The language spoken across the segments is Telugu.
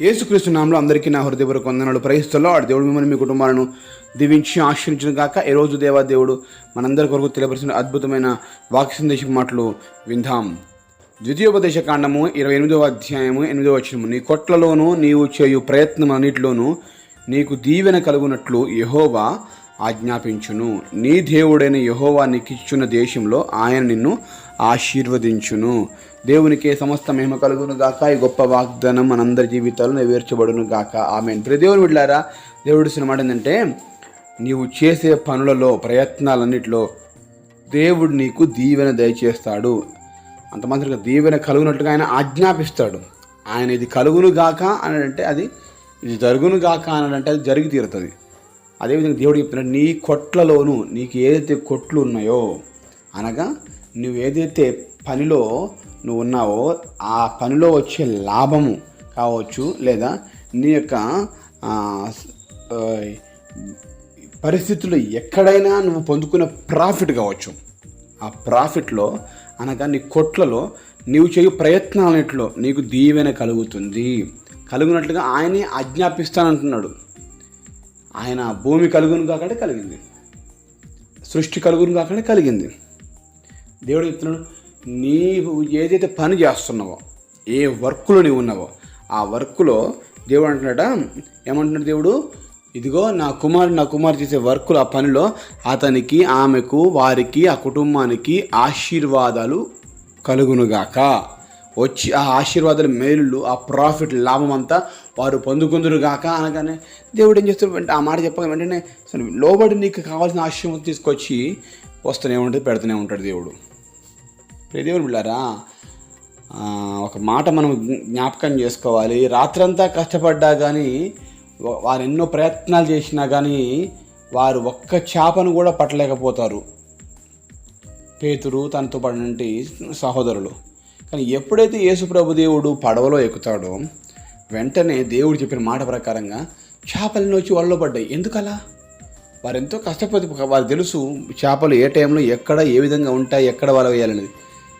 యేసుక్రీస్తు నామంలో అందరికీ నా హృదయపూర్వక వందనాలు. ప్రహిస్తుల్లో ఆ దేవుడు మిమ్మల్ని మీ కుటుంబాలను దీవించి ఆశ్రయించిన కాక ఈ రోజు దేవా దేవుడు మనందరి కొరకు తెలియపరిచిన అద్భుతమైన వాక్య సందేశం మాటలు విందాం. ద్వితీయోపదేశ కాండము ఇరవై ఎనిమిదవ అధ్యాయము ఎనిమిదవ వచనము. నీ కొట్లలోనూ నీవు చేయు ప్రయత్నం అన్నిటిలోనూ నీకు దీవెన కలుగునట్లు యహోవా ఆజ్ఞాపించును. నీ దేవుడైన యహోవా నీకిచ్చున్న దేశంలో ఆయన నిన్ను ఆశీర్వదించును. దేవునికి సమస్త మహిమ కలుగును గాక. ఈ గొప్ప వాగ్దానం మనందరి జీవితాలు నెరవేర్చబడును గాక. ఆమె ప్రతి దేవుని విడ్లారా దేవుడిసిన మాట ఏంటంటే నీవు చేసే పనులలో ప్రయత్నాలన్నిటిలో దేవుడు నీకు దీవెన దయచేస్తాడు. అంత మాత్రంగా దీవెన కలుగునట్టుగా ఆయన ఆజ్ఞాపిస్తాడు. ఆయన ఇది కలుగును గాక అని అంటే అది ఇది జరుగును గాక అని అంటే అది జరిగి తీరుతుంది. అదేవిధంగా దేవుడు చెప్తున్నాడు నీ కొట్లలోను నీకు ఏదైతే కొట్లు ఉన్నాయో అనగా నువ్వు ఏదైతే పనిలో నువ్వు ఉన్నావో ఆ పనిలో వచ్చే లాభము కావచ్చు లేదా నీ యొక్క పరిస్థితులు ఎక్కడైనా నువ్వు పొందుకున్న ప్రాఫిట్ కావచ్చు. ఆ ప్రాఫిట్లో అనగా నీ కొట్లలో నీవు చేయు ప్రయత్నాలన్నింటిలో నీకు దీవెన కలుగుతుంది. కలుగునట్లుగా ఆయనే ఆజ్ఞాపిస్తానంటున్నాడు. ఆయన భూమి కలుగును కాకుండా కలిగింది. సృష్టి కలుగును కాకుండా కలిగింది. దేవుడు చెప్తున్నాడు నీవు ఏదైతే పని చేస్తున్నావో ఏ వర్క్లో నీవు ఉన్నావో ఆ వర్క్లో దేవుడు అంటున్నాడా ఏమంటున్నాడు దేవుడు? ఇదిగో నా కుమారుడు నా కుమారు చేసే వర్కులు ఆ పనిలో అతనికి ఆమెకు వారికి ఆ కుటుంబానికి ఆశీర్వాదాలు కలుగునుగాక. వచ్చి ఆ ఆశీర్వాదాలు మేలులు ఆ ప్రాఫిట్ లాభం అంతా వారు పొందుకుందురుగాక అనగానే దేవుడు ఏం చేస్తాడు? ఆ మాట చెప్పగా వెంటనే అసలు లోబడి నీకు కావాల్సిన ఆశీర్వాదం తీసుకొచ్చి వస్తూనే ఉంటుంది పెడుతూనే ఉంటాడు దేవుడు. దేవుడు బిళ్ళారా ఒక మాట మనం జ్ఞాపకం చేసుకోవాలి. రాత్రంతా కష్టపడ్డా కానీ వారు ఎన్నో ప్రయత్నాలు చేసినా కానీ వారు ఒక్క చేపను కూడా పట్టలేకపోతారు. పేతురు తనతో పడినటువంటి సహోదరులు. కానీ ఎప్పుడైతే యేసుప్రభు దేవుడు పడవలో ఎక్కుతాడో వెంటనే దేవుడు చెప్పిన మాట ప్రకారంగా చేపలను వచ్చి వలలో పడ్డాయి. ఎందుకలా? వారు ఎంతో కష్టపడి వారు తెలుసు చేపలు ఏ టైంలో ఎక్కడ ఏ విధంగా ఉంటాయి ఎక్కడ వాళ్ళు వేయాలనేది.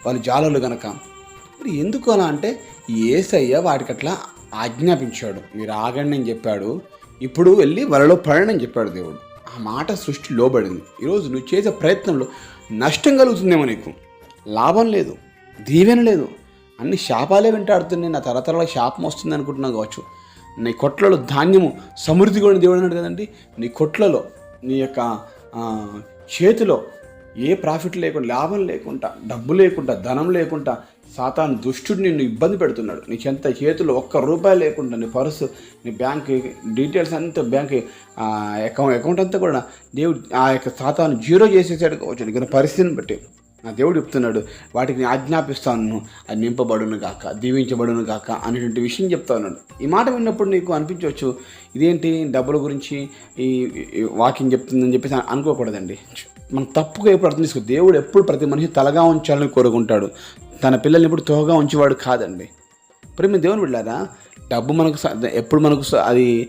వాళ్ళు జాలర్లు గనక. మరి ఎందుకు అలా అంటే ఏసయ్య వాటికి అట్లా ఆజ్ఞాపించాడు. మీరు ఆగండి అని చెప్పాడు. ఇప్పుడు వెళ్ళి వలలో పడనని చెప్పాడు దేవుడు. ఆ మాట సృష్టి లోబడింది ఈరోజు నువ్వు చేసే ప్రయత్నంలో నష్టం కలుగుతుందేమో నీకు. లాభం లేదు. దీవెన లేదు. అన్ని శాపాలే వెంటాడుతున్నాయి. నా తరతరాల శాపం వస్తుంది అనుకుంటున్నా కావచ్చు. నీ కొట్లలో ధాన్యము సమృద్ధి కూడా దేవుడు అన్నాడు కదండి. నీ కొట్లలో నీ యొక్క చేతిలో ఏ ప్రాఫిట్ లేకుండా లాభం లేకుండా డబ్బు లేకుండా ధనం లేకుండా సాతాను దుష్టుడు నిన్ను ఇబ్బంది పెడుతున్నాడు. నీ చెంత చేతిలో ఒక్క రూపాయి లేకుండా నీ పర్సు నీ బ్యాంక్ డీటెయిల్స్ అంతా బ్యాంక్ అకౌంట్ అకౌంట్ అంతా కూడా దేవుడు ఆ యొక్క సాతాను జీరో చేసేసాడు కావచ్చు. నీకు పరిస్థితిని బట్టి. దేవుడు చెప్తున్నాడు వాటికి నేను ఆజ్ఞాపిస్తాను అది నింపబడును గాక దీవించబడును గాక అనేటువంటి విషయం చెప్తా ఉన్నాడు. ఈ మాట విన్నప్పుడు నీకు అనిపించవచ్చు ఇదేంటి డబ్బుల గురించి ఈ వాకింగ్ చెప్తుందని చెప్పేసి అనుకోకూడదండి. మనం తప్పుగా ఎప్పుడు అర్థం చేసుకో దేవుడు ఎప్పుడు ప్రతి మనిషి తలగా ఉంచాలని కోరుకుంటాడు. తన పిల్లల్ని ఎప్పుడు తోగా ఉంచేవాడు కాదండి. ప్రేమ దేవుని బిడ్డారా డబ్బు మనకు స- ఎప్పుడు మనకు స- అది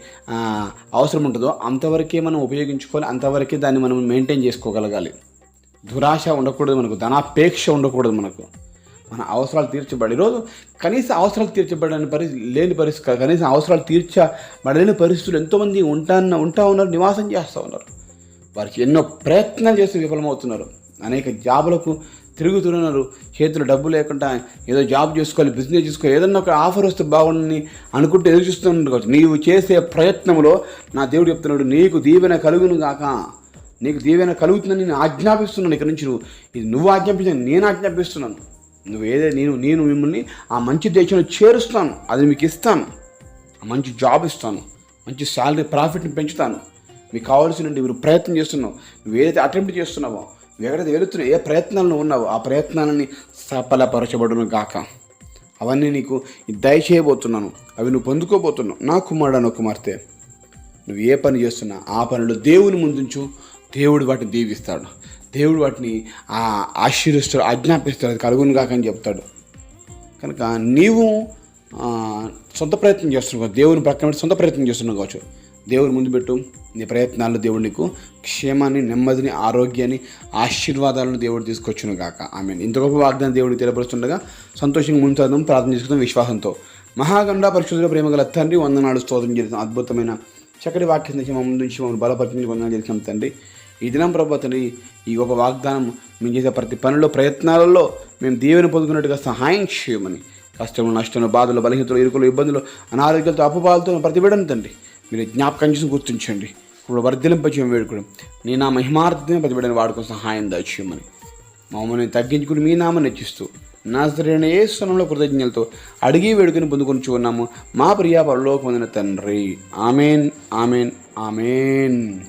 అవసరం ఉంటుందో అంతవరకే మనం ఉపయోగించుకోవాలి అంతవరకే దాన్ని మనం మెయింటైన్ చేసుకోగలగాలి. దురాశ ఉండకూడదు మనకు ధనాపేక్ష ఉండకూడదు మనకు. మన అవసరాలు తీర్చబడి ఈరోజు కనీస అవసరాలు తీర్చబడని పరిస్థితి లేని పరిస్థితి కనీస అవసరాలు తీర్చబడలేని పరిస్థితులు ఎంతోమంది ఉంటా ఉంటా ఉన్నారు నివాసం చేస్తూ ఉన్నారు. వారికి ఎన్నో ప్రయత్నాలు చేస్తూ విఫలమవుతున్నారు. అనేక జాబులకు తిరుగుతున్నారు. చేతిలో డబ్బు లేకుండా ఏదో జాబ్ చేసుకోవాలి బిజినెస్ చేసుకోవాలి ఏదన్నా ఒక ఆఫర్ వస్తే బాగుండని అనుకుంటే ఎదురు చూస్తున్నారు. నీవు చేసే ప్రయత్నంలో నా దేవుడు చెప్తున్నాడు నీకు దీవెన కలుగును కాక నీకు దీవెన కలుగుతుందని నేను ఆజ్ఞాపిస్తున్నాను ఇక్కడ నుంచి నువ్వు. ఇది నువ్వు ఆజ్ఞాపించాను నేను ఆజ్ఞాపిస్తున్నాను. నువ్వు ఏదే నేను నేను మిమ్మల్ని ఆ మంచి దేశంలో చేరుస్తాను. అది మీకు ఇస్తాను. మంచి జాబ్ ఇస్తాను. మంచి శాలరీ ప్రాఫిట్ని పెంచుతాను. మీకు కావాల్సిన మీరు ప్రయత్నం చేస్తున్నావు. నువ్వు ఏదైతే అటెంప్ట్ చేస్తున్నావో నువ్వు ఎక్కడైతే వెళుతున్నావు ఏ ప్రయత్నాలను ఉన్నావో ఆ ప్రయత్నాలని సఫలపరచబడును గాక. అవన్నీ నీకు దయచేయబోతున్నాను. అవి నువ్వు పొందుకోబోతున్నావు. నా కుమారుడు నా కుమార్తె నువ్వు ఏ పని చేస్తున్నా ఆ పనిలో దేవుని ముందుంచు. దేవుడు వాటిని దీవిస్తాడు. దేవుడు వాటిని ఆ ఆశీర్వస్తాడు ఆజ్ఞాపిస్తాడు అది కలుగును కాకని చెప్తాడు. కనుక నీవు సొంత ప్రయత్నం చేస్తున్నావు దేవుని ప్రక్కన పెట్టి సొంత ప్రయత్నం చేస్తున్నావు కావచ్చు. దేవుని ముందు పెట్టు. నీ ప్రయత్నాల్లో దేవుడు నీకు క్షేమాన్ని నెమ్మదిని ఆరోగ్యాన్ని ఆశీర్వాదాలను దేవుడు తీసుకొచ్చును కాక ఆమె ఇంత గొప్ప వాగ్దానం దేవుడిని తెలియపరుస్తుండగా సంతోషంగా ముందు ప్రార్థన చేసుకుందాం విశ్వాసంతో. మహాగండ పరిశుద్ధ ప్రేమ గల తండ్రి వందనాలు స్తోత్రం చేసిన అద్భుతమైన చక్కటి వాక్యం నుంచి మమ్మల్ని నుంచి మమ్మల్ని బలపరిచింది కొందని చేసినాం తండ్రి. ఈ దినం ప్రభు తండ్రి ఈ ఒక వాగ్దానం మేము చేసే ప్రతి పనుల్లో ప్రయత్నాలలో మేము దేవుని పొందుకున్నట్టుగా సహాయం చేయమని. కష్టంలో నష్టంలో బాధలు బలహీనతలు ఇరుకులు ఇబ్బందులు అనారోగ్యాలతో అపబాలతో ప్రతిబిడను తండ్రి. మీరు జ్ఞాపకం చేసి గుర్తించండి. ఇప్పుడు వర్ధిలింపచేయం వేడుకోవడం నేను నా మహిమార్థమే ప్రతిబిడని వాడుకో సహాయం దయచేయమని. మమ్మల్ని తగ్గించుకుని మీ నామని నచ్చిస్తూ నాజరైన ఏ స్థలంలో కృతజ్ఞతలతో అడిగి వేడుకని పొందుకొని చూన్నాము మా ప్రియా పరలోకమందిన తండ్రి. Amen amen amen.